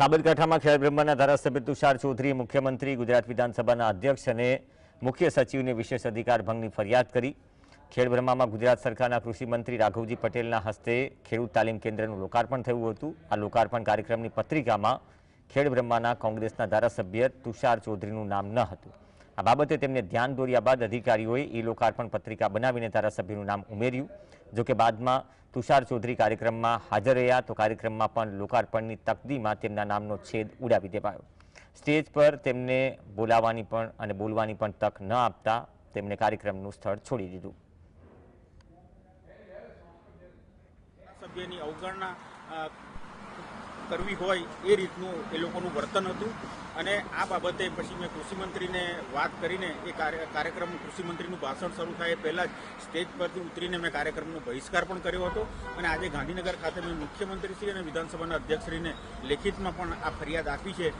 સાબરકાંઠામાં ખેડબ્રહ્માના ધારાસભ્ય તુષાર ચૌધરીએ મુખ્યમંત્રી ગુજરાત વિધાનસભાના અધ્યક્ષ અને મુખ્ય સચિવને વિશેષ અધિકાર ભંગની ફરિયાદ કરી. ખેડબ્રહ્મામાં ગુજરાત સરકારના કૃષિમંત્રી રાઘવજી પટેલના હસ્તે ખેડૂત તાલીમ કેન્દ્રનું લોકાર્પણ થયું હતું. આ લોકાર્પણ કાર્યક્રમની પત્રિકામાં ખેડબ્રહ્માના કોંગ્રેસના ધારાસભ્ય તુષાર ચૌધરીનું નામ ન હતું. આ બાબતે તેમને ધ્યાન દોર્યા બાદ અધિકારીઓએ ઈ લોકાર્પણ પત્રિકા બનાવીને ધારાસભ્યનું નામ ઉમેર્યું. જોકે બાદમાં તુષાર ચૌધરી કાર્યક્રમમાં હાજર રહ્યા તો કાર્યક્રમમાં પણ લોકાર્પણની તકદીમાં તેમના નામનો છેદ ઉડાવી દેવાયો. સ્ટેજ પર તેમને બોલાવવાની પણ અને બોલવાની પણ તક ન આપતા તેમણે કાર્યક્રમનું સ્થળ છોડી દીધું. સભ્યની અવગણના કરવી હોય એ રીતનું એ લોકોનું વર્તન હતું. અને આ બાબતે પછી મેં કૃષિમંત્રીને વાત કરીને એ કાર્ય, કાર્યક્રમ કૃષિમંત્રીનું ભાષણ શરૂ થાય પહેલાં જ સ્ટેજ પરથી ઉતરીને મેં કાર્યક્રમનો બહિષ્કાર પણ કર્યો હતો. અને આજે ગાંધીનગર ખાતે મેં મુખ્યમંત્રીશ્રી અને વિધાનસભાના અધ્યક્ષશ્રીને લેખિતમાં પણ આ ફરિયાદ આપી છે.